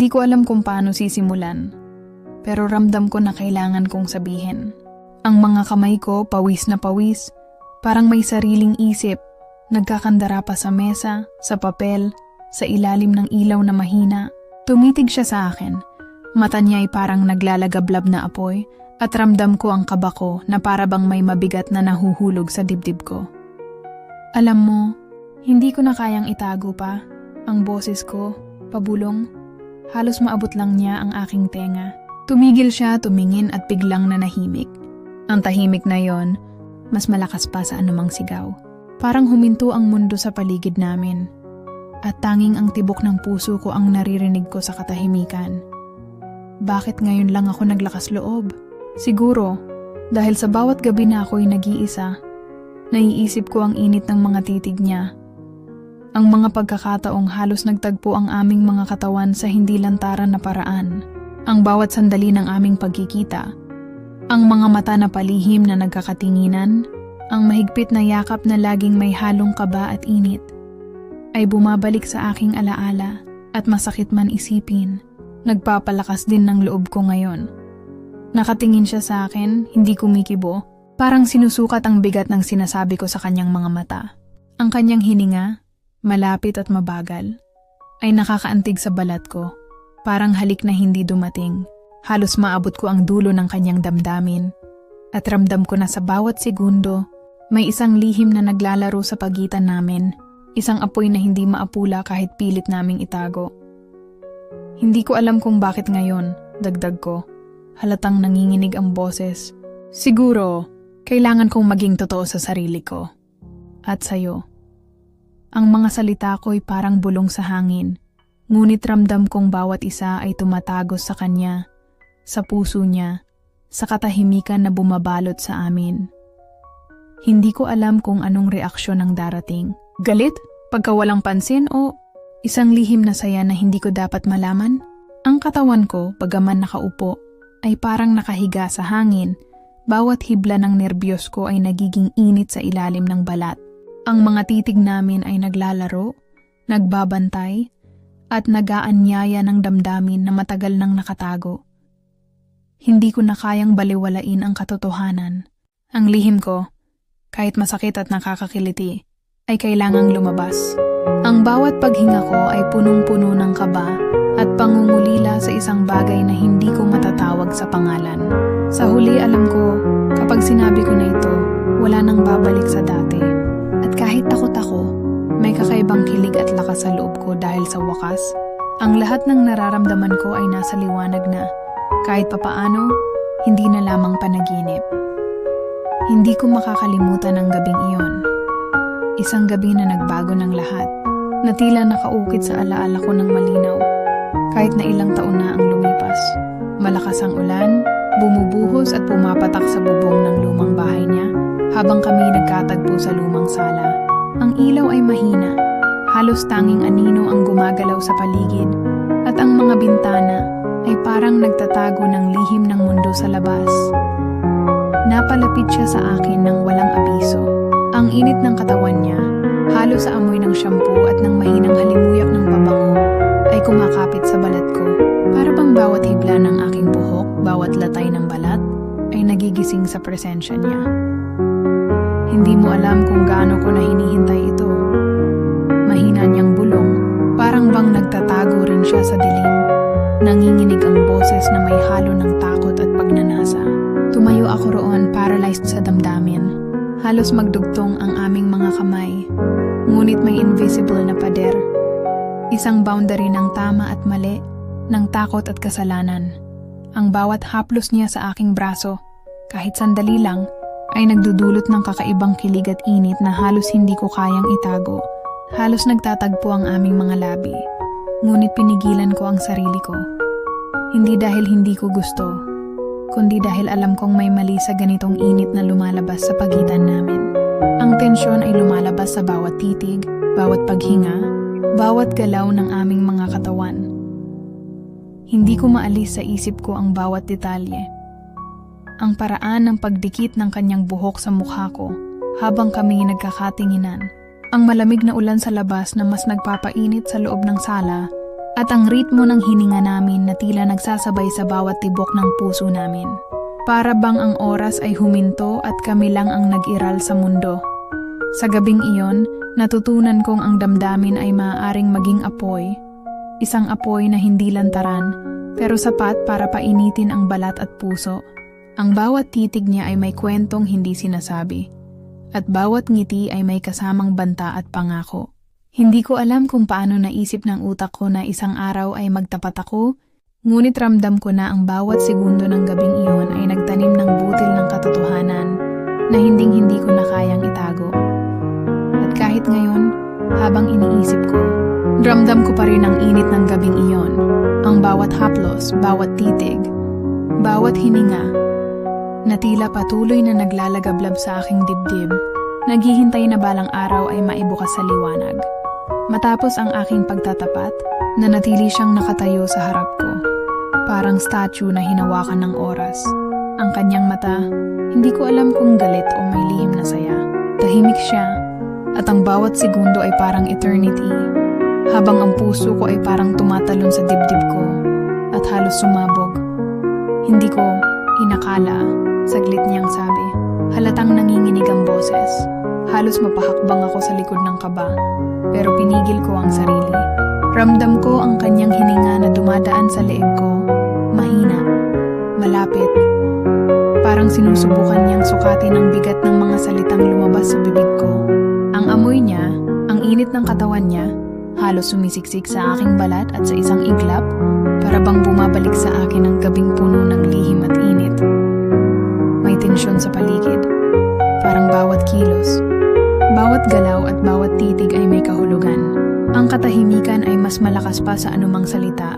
Hindi ko alam kung paano sisimulan, pero ramdam ko na kailangan kong sabihin. Ang mga kamay ko pawis na pawis, parang may sariling isip, nagkakandara pa sa mesa, sa papel, sa ilalim ng ilaw na mahina. Tumitig siya sa akin. Mata niya ay parang naglalagablab na apoy at ramdam ko ang kaba ko na para bang may mabigat na nahuhulog sa dibdib ko. Alam mo, hindi ko na kayang itago pa ang boses ko, pabulong. Halos maabot lang niya ang aking tenga. Tumigil siya, tumingin at biglang nanahimik. Ang tahimik na yon, mas malakas pa sa anumang sigaw. Parang huminto ang mundo sa paligid namin. At tanging ang tibok ng puso ko ang naririnig ko sa katahimikan. Bakit ngayon lang ako naglakas loob? Siguro, dahil sa bawat gabi na ako'y nag-iisa, naiisip ko ang init ng mga titig niya. Ang mga pagkakataong halos nagtagpo ang aming mga katawan sa hindi lantaran na paraan. Ang bawat sandali ng aming pagkikita. Ang mga mata na palihim na nagkakatinginan. Ang mahigpit na yakap na laging may halong kaba at init. Ay bumabalik sa aking alaala at masakit man isipin. Nagpapalakas din ng loob ko ngayon. Nakatingin siya sa akin, hindi kumikibo, parang sinusukat ang bigat ng sinasabi ko sa kanyang mga mata. Ang kanyang hininga, malapit at mabagal, ay nakakaantig sa balat ko, parang halik na hindi dumating. Halos maabot ko ang dulo ng kanyang damdamin. At ramdam ko na sa bawat segundo, may isang lihim na naglalaro sa pagitan namin, isang apoy na hindi maapula kahit pilit naming itago. Hindi ko alam kung bakit ngayon, dagdag ko. Halatang nanginginig ang boses. Siguro, kailangan kong maging totoo sa sarili ko. At sa'yo. Ang mga salita ko'y parang bulong sa hangin. Ngunit ramdam kong bawat isa ay tumatagos sa kanya, sa puso niya, sa katahimikan na bumabalot sa amin. Hindi ko alam kung anong reaksyon ang darating. Galit? Pagkawalang pansin o Isang lihim na saya na hindi ko dapat malaman. Ang katawan ko, bagaman nakaupo, ay parang nakahiga sa hangin. Bawat hibla ng nerbiyos ko ay nagiging init sa ilalim ng balat. Ang mga titig namin ay naglalaro, nagbabantay, at nagaanyaya ng damdamin na matagal nang nakatago. Hindi ko na kayang baliwalain ang katotohanan. Ang lihim ko, kahit masakit at nakakakiliti, ay kailangang lumabas. Ang bawat paghinga ko ay punong-puno ng kaba at pangungulila sa isang bagay na hindi ko matatawag sa pangalan. Sa huli alam ko, kapag sinabi ko na ito, wala nang babalik sa dati. Kahit takot ako, may kakaibang kilig at lakas sa loob ko dahil sa wakas, ang lahat ng nararamdaman ko ay nasa liwanag na. Kahit papaano, hindi na lamang panaginip. Hindi ko makakalimutan ang gabing iyon. Isang gabi na nagbago ng lahat, na tila nakaukit sa alaala ko ng malinaw, kahit na ilang taon na ang lumipas. Malakas ang ulan, bumubuhos at pumapatak sa bubong ng lumang bahay niya habang kami nagkatagpo sa lumang sala. Ang ilaw ay mahina, halos tanging anino ang gumagalaw sa paligid at ang mga bintana ay parang nagtatago ng lihim ng mundo sa labas. Napalapit siya sa akin ng walang abiso. Ang init ng katawan niya, halo sa amoy ng shampoo at ng mahinang halimuyak ng pabango, ay kumakapit sa balat ko. Para bang bawat hibla ng aking buhok, bawat latay ng balat, ay nagigising sa presensya niya. Hindi mo alam kung gaano ko na hinihintay ito. Mahina niyang bulong, parang bang nagtatago rin siya sa dilim. Nanginginig ang boses na may halo ng takot at pagnanasa. Tumayo ako roon paralyzed sa damdamin. Halos magdugtong ang aming mga kamay. Ngunit may invisible na pader. Isang boundary ng tama at mali, ng takot at kasalanan. Ang bawat haplos niya sa aking braso, kahit sandali lang, ay nagdudulot ng kakaibang kilig at init na halos hindi ko kayang itago. Halos nagtatagpo ang aming mga labi. Ngunit pinigilan ko ang sarili ko. Hindi dahil hindi ko gusto, kundi dahil alam kong may mali sa ganitong init na lumalabas sa pagitan namin. Ang tensyon ay lumalabas sa bawat titig, bawat paghinga, bawat galaw ng aming mga katawan. Hindi ko maalis sa isip ko ang bawat detalye. Ang paraan ng pagdikit ng kanyang buhok sa mukha ko habang kami nagkakatinginan. Ang malamig na ulan sa labas na mas nagpapainit sa loob ng sala At ang ritmo ng hininga namin na tila nagsasabay sa bawat tibok ng puso namin. Para bang ang oras ay huminto at kami lang ang nag-iral sa mundo. Sa gabing iyon, natutunan kong ang damdamin ay maaaring maging apoy. Isang apoy na hindi lantaran, pero sapat para painitin ang balat at puso. Ang bawat titig niya ay may kwentong hindi sinasabi. At bawat ngiti ay may kasamang banta at pangako. Hindi ko alam kung paano naisip ng utak ko na isang araw ay magtapat ako, ngunit ramdam ko na ang bawat segundo ng gabing iyon ay nagtanim ng butil ng katotohanan na hinding-hindi ko na kayang itago. At kahit ngayon, habang iniisip ko, ramdam ko pa rin ang init ng gabing iyon, ang bawat haplos, bawat titig, bawat hininga, na tila patuloy na naglalagablab sa aking dibdib, naghihintay na balang araw ay maibukas sa liwanag. Matapos ang aking pagtatapat, nanatili siyang nakatayo sa harap ko. Parang statue na hinawakan ng oras. Ang kanyang mata, hindi ko alam kung galit o may lihim na saya. Tahimik siya, at ang bawat segundo ay parang eternity, habang ang puso ko ay parang tumatalon sa dibdib ko at halos sumabog. Hindi ko inakala, saglit niyang sabi. Halatang nanginginig ang boses. Halos mapahakbang ako sa likod ng kaba, pero pinigil ko ang sarili. Ramdam ko ang kanyang hininga na dumadaan sa leeg ko. Mahina, malapit. Parang sinusubukan niyang sukatin ang bigat ng mga salitang lumabas sa bibig ko. Ang amoy niya, ang init ng katawan niya, halos sumisiksik sa aking balat at sa isang iglap, para bang bumabalik sa akin ang gabing puno ng lihim at init. May tensyon sa paligid, parang bawat kilos, bawat galaw at bawat titig ay may kahulugan. Ang katahimikan ay mas malakas pa sa anumang salita.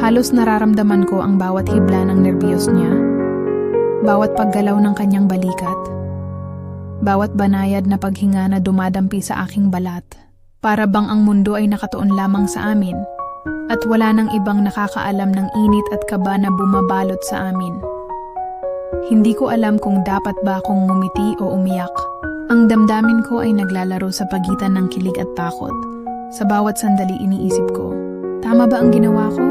Halos nararamdaman ko ang bawat hibla ng nerbiyos niya. Bawat paggalaw ng kanyang balikat. Bawat banayad na paghinga na dumadampi sa aking balat. Para bang ang mundo ay nakatuon lamang sa amin. At wala nang ibang nakakaalam ng init at kaba na bumabalot sa amin. Hindi ko alam kung dapat ba akong ngumiti o umiyak. Ang damdamin ko ay naglalaro sa pagitan ng kilig at takot. Sa bawat sandali iniisip ko, tama ba ang ginawa ko?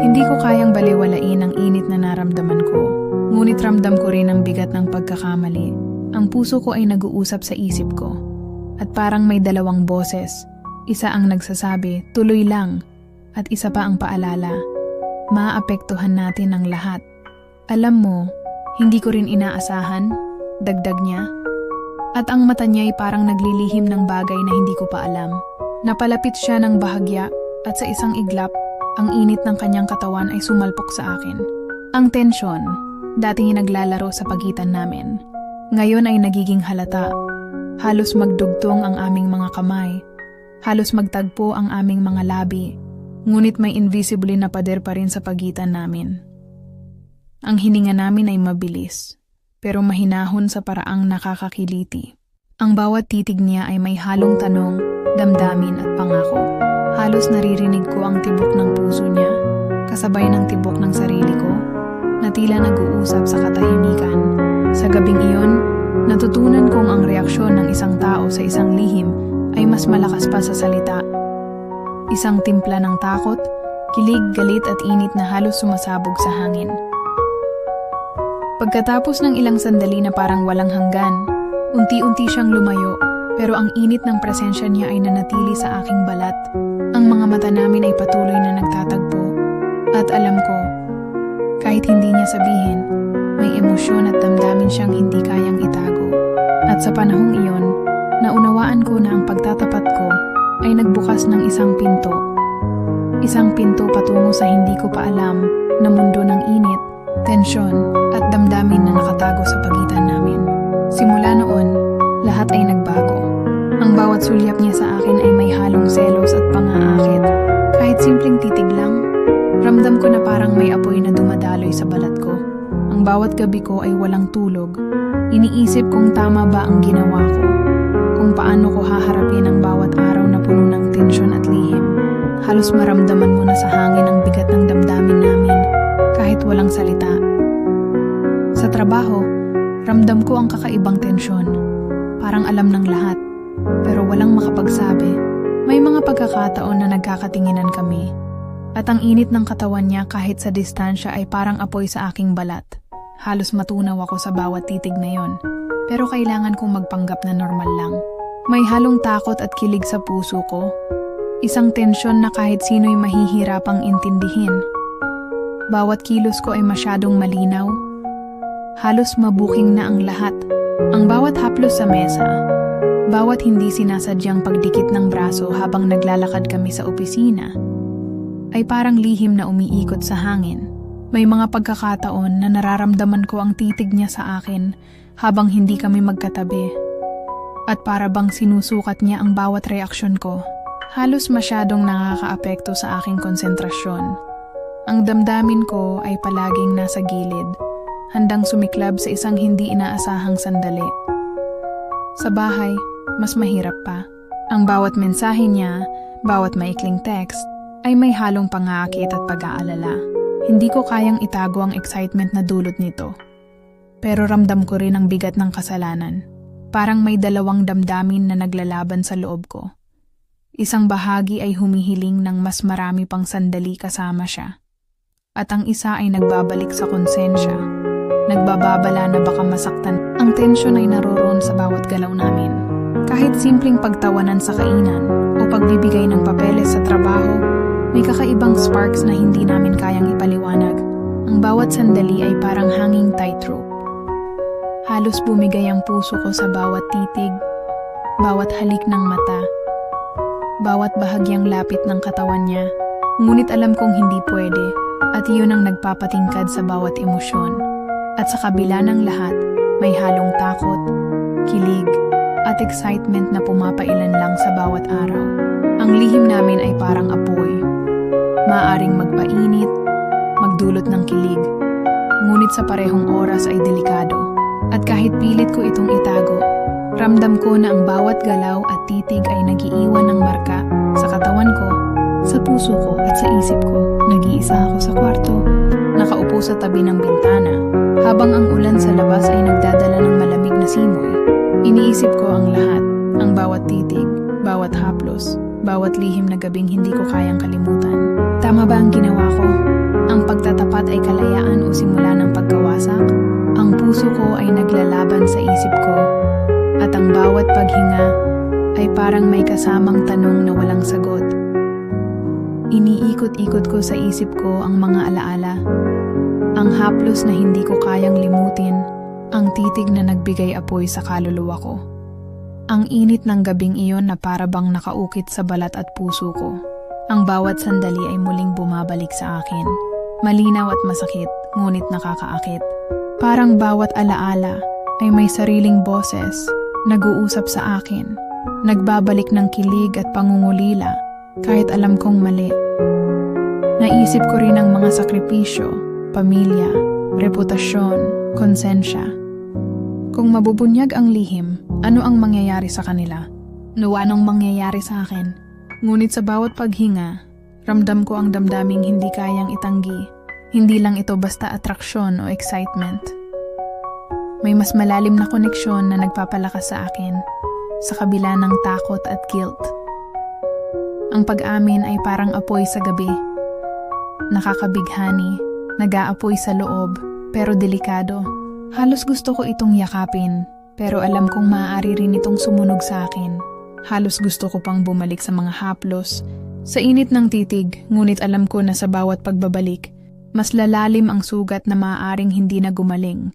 Hindi ko kayang baliwalain ang init na naramdaman ko. Ngunit ramdam ko rin ang bigat ng pagkakamali. Ang puso ko ay nag-uusap sa isip ko. At parang may dalawang boses. Isa ang nagsasabi, tuloy lang. At isa pa ang paalala, maapektuhan natin ang lahat. Alam mo, hindi ko rin inaasahan, dagdag niya. At ang mata niya ay parang naglilihim ng bagay na hindi ko pa alam. Napalapit siya ng bahagya at sa isang iglap, ang init ng kanyang katawan ay sumalpok sa akin. Ang tensyon, dating naglalaro sa pagitan namin, ngayon ay nagiging halata. Halos magdugtong ang aming mga kamay. Halos magtagpo ang aming mga labi. Ngunit may invisibly na pader pa rin sa pagitan namin. Ang hininga namin ay mabilis, pero mahinahon sa paraang nakakakiliti. Ang bawat titig niya ay may halong tanong, damdamin at pangako. Halos naririnig ko ang tibok ng puso niya, kasabay ng tibok ng sarili ko, na tila nag-uusap sa katahimikan. Sa gabing iyon, natutunan kong ang reaksyon ng isang tao sa isang lihim ay mas malakas pa sa salita. Isang timpla ng takot, kilig, galit at init na halos sumasabog sa hangin. Pagkatapos ng ilang sandali na parang walang hanggan, unti-unti siyang lumayo, pero ang init ng presensya niya ay nanatili sa aking balat. Ang mga mata namin ay patuloy na nagtatagpo. At alam ko, kahit hindi niya sabihin, may emosyon at damdamin siyang hindi kayang itago. At sa panahong iyon, naunawaan ko na ang pagtatapat ko ay nagbukas ng isang pinto. Isang pinto patungo sa hindi ko pa alam na mundo ng init, tensyon at damdamin na nakatago sa pagitan namin. Simula noon, lahat ay nagbago. Ang bawat sulyap niya sa akin ay may halong selos at pangaakit. Kahit simpleng titig lang, ramdam ko na parang may apoy na dumadaloy sa balat ko. Ang bawat gabi ko ay walang tulog. Iniisip kung tama ba ang ginawa ko. Kung paano ko haharapin ang bawat araw na puno ng tensyon at lihim. Halos maramdaman mo na sa hangin ang bigat ng damdamin namin kahit walang salita. Sa trabaho, ramdam ko ang kakaibang tensyon. Parang alam ng lahat, pero walang makapagsabi. May mga pagkakataon na nagkakatinginan kami. At ang init ng katawan niya kahit sa distansya ay parang apoy sa aking balat. Halos matunaw ako sa bawat titig na yon. Pero kailangan kong magpanggap na normal lang. May halong takot at kilig sa puso ko. Isang tensyon na kahit sino'y mahihirapang intindihin. Bawat kilos ko ay masyadong malinaw. Halos mabuking na ang lahat. Ang bawat haplos sa mesa, bawat hindi sinasadyang pagdikit ng braso habang naglalakad kami sa opisina, ay parang lihim na umiikot sa hangin. May mga pagkakataon na nararamdaman ko ang titig niya sa akin habang hindi kami magkatabi. At para bang sinusukat niya ang bawat reaksyon ko, halos masyadong nakakaapekto sa aking konsentrasyon. Ang damdamin ko ay palaging nasa gilid, handang sumiklab sa isang hindi inaasahang sandali. Sa bahay, mas mahirap pa. Ang bawat mensahe niya, bawat maikling text, ay may halong pangakit at pag-aalala. Hindi ko kayang itago ang excitement na dulot nito. Pero ramdam ko rin ang bigat ng kasalanan. Parang may dalawang damdamin na naglalaban sa loob ko. Isang bahagi ay humihiling ng mas marami pang sandali kasama siya. At ang isa ay nagbabalik sa konsensya. Nagbababala na baka masaktan. Ang tensyon ay naroroon sa bawat galaw namin. Kahit simpleng pagtawanan sa kainan o pagbibigay ng papeles sa trabaho, may kakaibang sparks na hindi namin kayang ipaliwanag. Ang bawat sandali ay parang hanging tightrope. Halos bumigay ang puso ko sa bawat titig, bawat halik ng mata, bawat bahagyang lapit ng katawan niya. Ngunit alam kong hindi pwede at iyon ang nagpapatingkad sa bawat emosyon. At sa kabila ng lahat, may halong takot, kilig, at excitement na pumapailan lang sa bawat araw. Ang lihim namin ay parang apoy. Maaring magpainit, magdulot ng kilig, ngunit sa parehong oras ay delikado. At kahit pilit ko itong itago, ramdam ko na ang bawat galaw at titig ay nagiiwan ng marka sa katawan ko, sa puso ko at sa isip ko. Nag-iisa ako sa kwarto, nakaupo sa tabi ng bintana, habang ang ulan sa labas ay nagdadala ng malamig na simoy. Iniisip ko ang lahat, ang bawat titig, bawat haplos, bawat lihim na gabing hindi ko kayang kalimutan. Tama ba ang ginawa ko? Ang pagtatapat ay kalayaan o simula ng pagkawasak? Ang puso ko ay naglalaban sa isip ko, at ang bawat paghinga ay parang may kasamang tanong na walang sagot. Iniikot-ikot ko sa isip ko ang mga alaala, ang haplos na hindi ko kayang limutin, ang titig na nagbigay apoy sa kaluluwa ko. Ang init ng gabing iyon na para nakaukit sa balat at puso ko. Ang bawat sandali ay muling bumabalik sa akin. Malinaw at masakit, ngunit nakakaakit. Parang bawat alaala ay may sariling boses, nag-uusap sa akin, nagbabalik ng kilig at pangungulila kahit alam kong mali. Naisip ko rin ang mga sakripisyo, pamilya, reputasyon, konsensya. Kung mabubunyag ang lihim, ano ang mangyayari sa kanila? No anong mangyayari sa akin? Ngunit sa bawat paghinga, ramdam ko ang damdaming hindi kayang itanggi. Hindi lang ito basta atraksyon o excitement. May mas malalim na koneksyon na nagpapalakas sa akin, sa kabila ng takot at guilt. Ang pag-amin ay parang apoy sa gabi. Nakakabighani, nag-aapoy sa loob, pero delikado. Halos gusto ko itong yakapin, pero alam kong maaari rin itong sumunog sa akin. Halos gusto ko pang bumalik sa mga haplos. Sa init ng titig, ngunit alam ko na sa bawat pagbabalik, mas lalalim ang sugat na maaaring hindi na gumaling.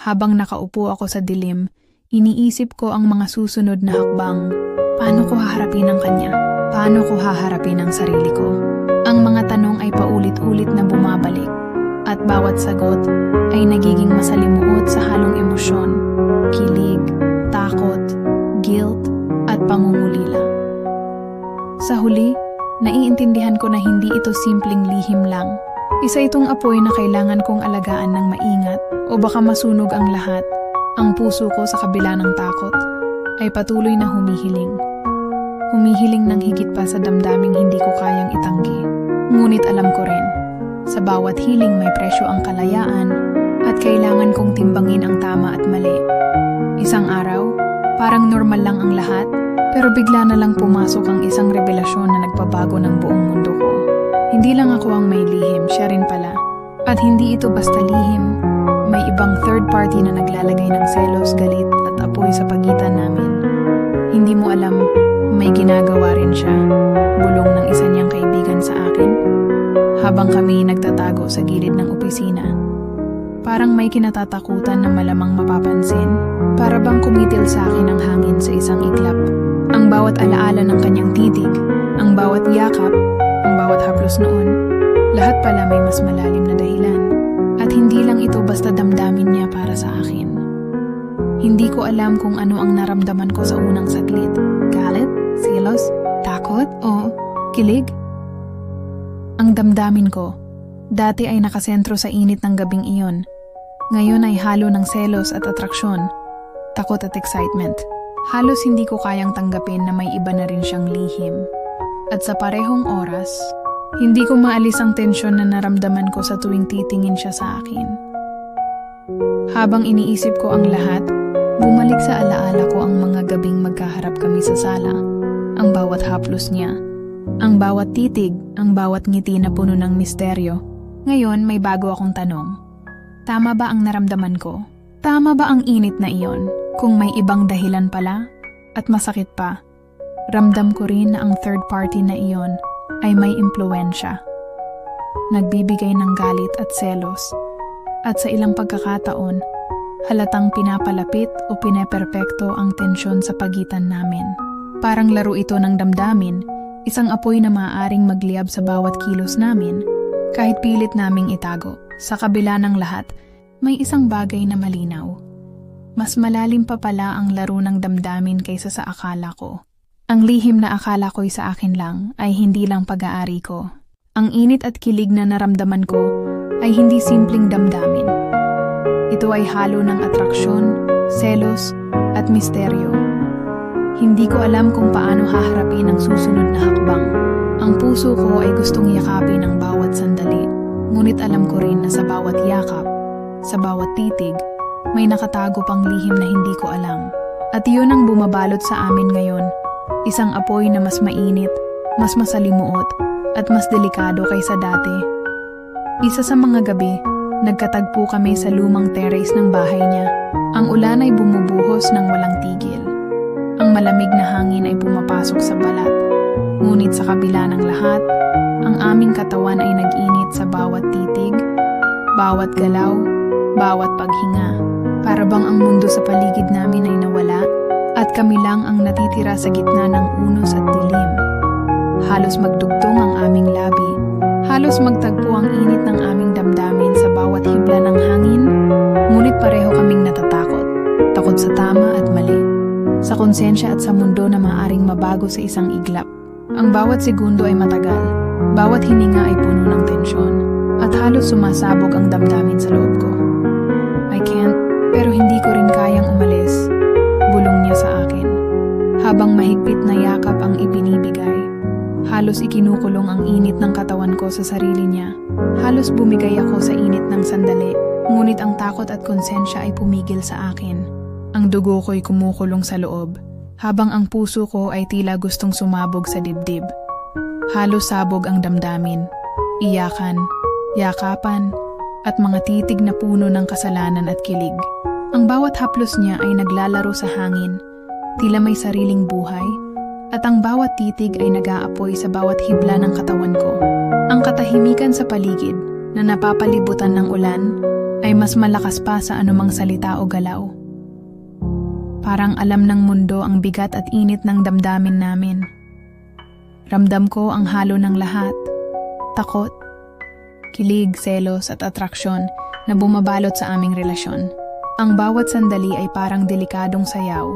Habang nakaupo ako sa dilim, iniisip ko ang mga susunod na hakbang. Paano ko haharapin ang kanya? Paano ko haharapin ang sarili ko? Ang mga tanong ay paulit-ulit na bumabalik at bawat sagot ay nagiging masalimuot sa halong emosyon, kilig, Sa huli, naiintindihan ko na hindi ito simpleng lihim lang. Isa itong apoy na kailangan kong alagaan ng maingat o baka masunog ang lahat. Ang puso ko sa kabila ng takot ay patuloy na humihiling. Humihiling ng higit pa sa damdaming hindi ko kayang itanggi. Ngunit alam ko rin, sa bawat hiling may presyo ang kalayaan at kailangan kong timbangin ang tama at mali. Isang araw, parang normal lang ang lahat, pero bigla na lang pumasok ang isang revelasyon na nagpabago ng buong mundo ko. Hindi lang ako ang may lihim, siya rin pala. At hindi ito basta lihim. May ibang third party na naglalagay ng selos, galit at apoy sa pagitan namin. Hindi mo alam, may ginagawa rin siya. Bulong ng isa niyang kaibigan sa akin. Habang kami nagtatago sa gilid ng opisina. Parang may kinatatakutan na malamang mapapansin. Para bang kumitil sa akin ang hangin sa isang iglap. Ang bawat alaala ng kanyang titig, ang bawat yakap, ang bawat haplos noon, lahat pala may mas malalim na dahilan. At hindi lang ito basta damdamin niya para sa akin. Hindi ko alam kung ano ang naramdaman ko sa unang saglit. Galit? Silos? Takot? O kilig? Ang damdamin ko, dati ay nakasentro sa init ng gabing iyon. Ngayon ay halo ng selos at atraksyon, takot at excitement. Halos hindi ko kayang tanggapin na may iba na rin siyang lihim. At sa parehong oras, hindi ko maalis ang tensyon na naramdaman ko sa tuwing titingin siya sa akin. Habang iniisip ko ang lahat, bumalik sa alaala ko ang mga gabing magkaharap kami sa sala. Ang bawat haplos niya, ang bawat titig, ang bawat ngiti na puno ng misteryo. Ngayon may bago akong tanong. Tama ba ang naramdaman ko? Tama ba ang init na iyon? Kung may ibang dahilan pala? At masakit pa, ramdam ko rin na ang third party na iyon ay may impluensya. Nagbibigay ng galit at selos. At sa ilang pagkakataon, halatang pinapalapit o pineperpekto ang tensyon sa pagitan namin. Parang laro ito ng damdamin, isang apoy na maaaring magliyab sa bawat kilos namin, kahit pilit naming itago. Sa kabila ng lahat, may isang bagay na malinaw. Mas malalim pa pala ang laro ng damdamin kaysa sa akala ko. Ang lihim na akala ko'y sa akin lang ay hindi lang pag-aari ko. Ang init at kilig na naramdaman ko ay hindi simpleng damdamin. Ito ay halo ng atraksyon, selos, at misteryo. Hindi ko alam kung paano haharapin ang susunod na hakbang. Ang puso ko ay gustong yakapin ang bawat sandali, ngunit alam ko rin na sa bawat yakap, sa bawat titig, may nakatago pang lihim na hindi ko alam. At iyon ang bumabalot sa amin ngayon, isang apoy na mas mainit, mas masalimuot, at mas delikado kaysa dati. Isa sa mga gabi, nagkatagpo kami sa lumang terrace ng bahay niya. Ang ulan ay bumubuhos ng walang tigil. Ang malamig na hangin ay pumapasok sa balat. Ngunit sa kabila ng lahat, ang aming katawan ay nag-init sa bawat titig, bawat galaw, bawat paghinga. Para bang ang mundo sa paligid namin ay nawala at kami lang ang natitira sa gitna ng unos at dilim. Halos magdugtong ang aming labi. Halos magtagpo ang init ng aming damdamin sa bawat hibla ng hangin. Ngunit pareho kaming natatakot. Takot sa tama at mali. Sa konsensya at sa mundo na maaring mabago sa isang iglap. Ang bawat segundo ay matagal. Bawat hininga ay puno ng tensyon. At halos sumasabog ang damdamin sa loob ko. I can't, pero hindi ko rin kayang umalis. Bulong niya sa akin. Habang mahigpit na yakap ang ibinibigay. Halos ikinukulong ang init ng katawan ko sa sarili niya. Halos bumigay ako sa init ng sandali, ngunit ang takot at konsensya ay pumigil sa akin. Ang dugo ko'y kumukulong sa loob, habang ang puso ko ay tila gustong sumabog sa dibdib. Halos sabog ang damdamin, iyakan, yakapan, at mga titig na puno ng kasalanan at kilig. Ang bawat haplos niya ay naglalaro sa hangin, tila may sariling buhay, at ang bawat titig ay nag-aapoy sa bawat hibla ng katawan ko. Ang katahimikan sa paligid na napapalibutan ng ulan ay mas malakas pa sa anumang salita o galaw. Parang alam ng mundo ang bigat at init ng damdamin namin. Ramdam ko ang halo ng lahat. Takot, kilig, selos at atraksyon na bumabalot sa aming relasyon. Ang bawat sandali ay parang delikadong sayaw,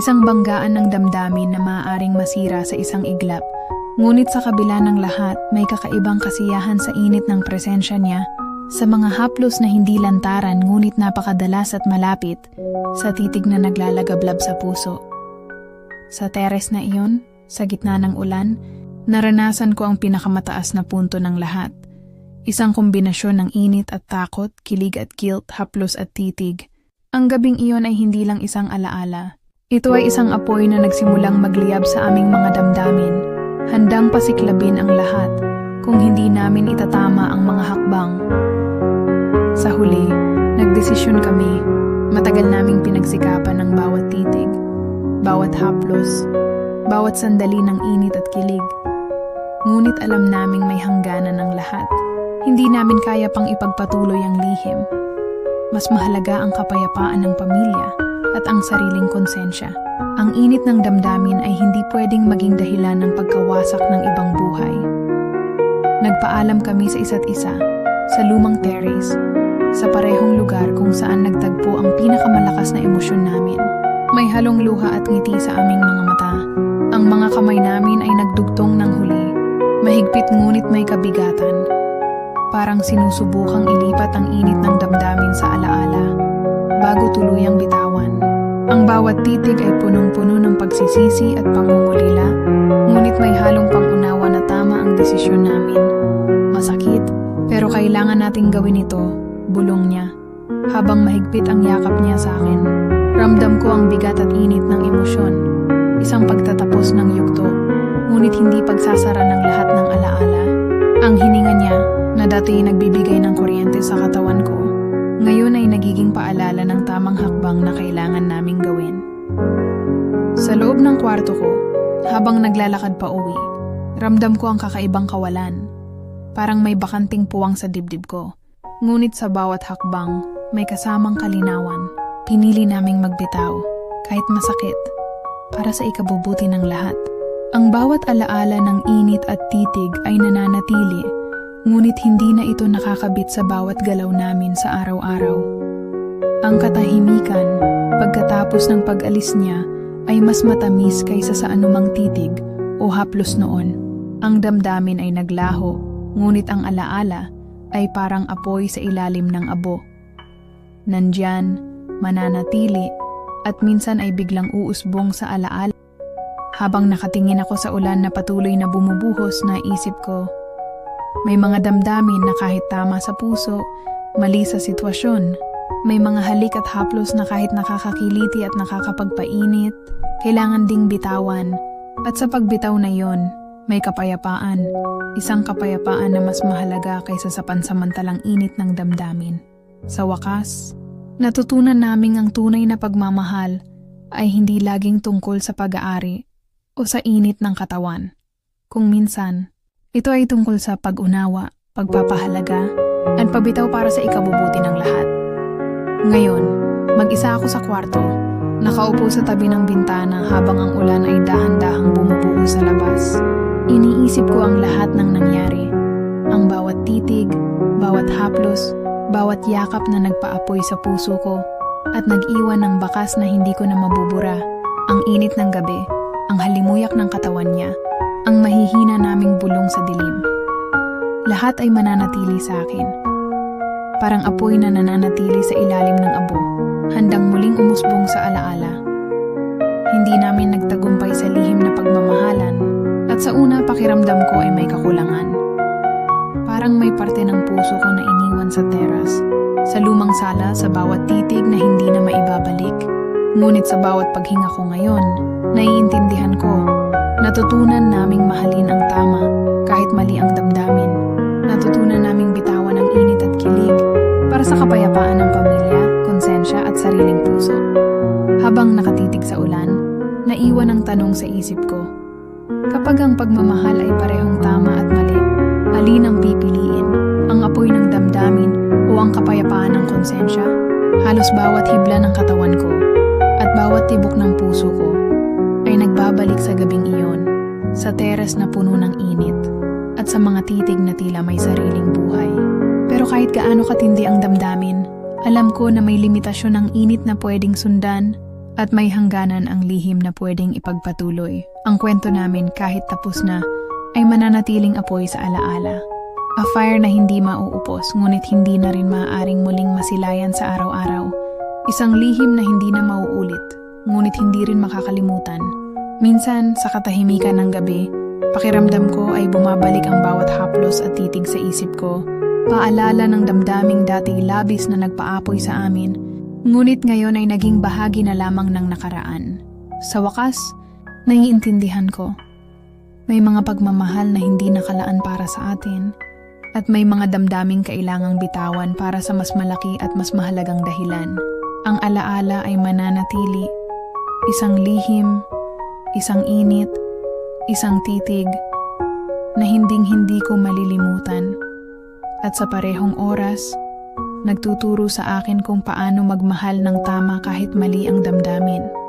isang banggaan ng damdamin na maaaring masira sa isang iglap. Ngunit sa kabila ng lahat, may kakaibang kasiyahan sa init ng presensya niya, sa mga haplos na hindi lantaran ngunit napakadalas at malapit, sa titig na naglalagablab sa puso. Sa teres na iyon, sa gitna ng ulan, naranasan ko ang pinakamataas na punto ng lahat. Isang kombinasyon ng init at takot, kilig at guilt, haplos at titig. Ang gabing iyon ay hindi lang isang alaala. Ito ay isang apoy na nagsimulang magliyab sa aming mga damdamin, handang pasiklabin ang lahat. kung hindi namin itatama ang mga hakbang. Sa huli, nagdesisyon kami. Matagal naming pinagsikapan ng bawat titig, bawat haplos, bawat sandali ng init at kilig. Ngunit alam naming may hangganan ng lahat. Hindi namin kaya pang ipagpatuloy ang lihim. Mas mahalaga ang kapayapaan ng pamilya at ang sariling konsensya. Ang init ng damdamin ay hindi pwedeng maging dahilan ng pagkawasak ng ibang buhay. Nagpaalam kami sa isa't isa, sa lumang terrace, sa parehong lugar kung saan nagtagpo ang pinakamalakas na emosyon namin. May halong luha at ngiti sa aming mga mata. Ang mga kamay namin ay nagdugtong ng huli. Mahigpit ngunit may kabigatan. Parang sinusubukang ilipat ang init ng damdamin sa alaala bago tuluyang bitawan. Ang bawat titig ay punong-puno ng pagsisisi at pangungulila, ngunit may halong pangunawa na tama ang desisyon namin. Masakit, pero kailangan nating gawin ito, bulong niya. Habang mahigpit ang yakap niya sa akin, ramdam ko ang bigat at init ng emosyon. Isang pagtatapos ng yugto, ngunit hindi pagsasara ng lahat ng alaala. Ang hininga niya, na dati nagbibigay ng kuryente sa katawan ko, ngayon ay nagiging paalala ng tamang hakbang na kailangan naming gawin. Sa loob ng kwarto ko, habang naglalakad pa uwi, ramdam ko ang kakaibang kawalan. Parang may bakanting puwang sa dibdib ko. Ngunit sa bawat hakbang, may kasamang kalinawan. Pinili naming magbitaw, kahit masakit, para sa ikabubuti ng lahat. Ang bawat alaala ng init at titig ay nananatili, ngunit hindi na ito nakakabit sa bawat galaw namin sa araw-araw. Ang katahimikan, pagkatapos ng pag-alis niya, ay mas matamis kaysa sa anumang titig o haplos noon. Ang damdamin ay naglaho, ngunit ang alaala ay parang apoy sa ilalim ng abo. Nandyan, mananatili, at minsan ay biglang uusbong sa alaala. Habang nakatingin ako sa ulan na patuloy na bumubuhos na isip ko, may mga damdamin na kahit tama sa puso, mali sa sitwasyon. May mga halik at haplos na kahit nakakakiliti at nakakapagpainit, kailangan ding bitawan. At sa pagbitaw na yon, may kapayapaan. Isang kapayapaan na mas mahalaga kaysa sa pansamantalang init ng damdamin. Sa wakas, natutunan naming ang tunay na pagmamahal ay hindi laging tungkol sa pag-aari o sa init ng katawan. Kung minsan, ito ay tungkol sa pag-unawa, pagpapahalaga, at pabitaw para sa ikabubuti ng lahat. Ngayon, mag-isa ako sa kwarto, nakaupo sa tabi ng bintana habang ang ulan ay dahan-dahang bumubuho sa labas. Iniisip ko ang lahat ng nangyari. Ang bawat titig, bawat haplos, bawat yakap na nagpaapoy sa puso ko at nag-iwan ng bakas na hindi ko na mabubura. Ang init ng gabi, ang halimuyak ng katawan niya, ang mahihina naming bulong sa dilim. Lahat ay mananatili sa akin. Parang apoy na nananatili sa ilalim ng abo, handang muling umusbong sa alaala. Hindi namin nagtagumpay sa lihim na pagmamahalan, at sa una pakiramdam ko ay may kakulangan. Parang may parte ng puso ko na iniwan sa teras, sa lumang sala sa bawat titig na hindi na maibabalik. Ngunit sa bawat paghinga ko ngayon, naiintindihan ko, natutunan naming mahalin ang tama kahit mali ang damdamin. Natutunan naming bitawan ang init at kilig para sa kapayapaan ng pamilya, konsensya at sariling puso. Habang nakatitig sa ulan, naiwan ang tanong sa isip ko. Kapag ang pagmamahal ay parehong tama at mali, alin ang pipiliin? Ang apoy ng damdamin o ang kapayapaan ng konsensya? Halos bawat hibla ng katawan ko at bawat tibok ng puso ko nagbabalik sa gabing iyon, sa teres na puno ng init at sa mga titig na tila may sariling buhay. Pero kahit gaano katindi ang damdamin, alam ko na may limitasyon ang init na pwedeng sundan at may hangganan ang lihim na pwedeng ipagpatuloy. Ang kwento namin kahit tapos na ay mananatiling apoy sa alaala. A fire na hindi mauupos ngunit hindi na rin maaaring muling masilayan sa araw-araw. Isang lihim na hindi na mauulit ngunit hindi rin makakalimutan. Minsan sa katahimikan ng gabi, pakiramdam ko ay bumabalik ang bawat haplos at titig sa isip ko. Paalala ng damdaming dati labis na nagpaapoy sa amin, ngunit ngayon ay naging bahagi na lamang ng nakaraan. Sa wakas, naiintindihan ko. May mga pagmamahal na hindi nakalaan para sa atin. At may mga damdaming kailangang bitawan para sa mas malaki at mas mahalagang dahilan. Ang alaala ay mananatili. Isang lihim, isang init, isang titig, na hinding-hindi ko malilimutan. At sa parehong oras, nagtuturo sa akin kung paano magmahal ng tama kahit mali ang damdamin.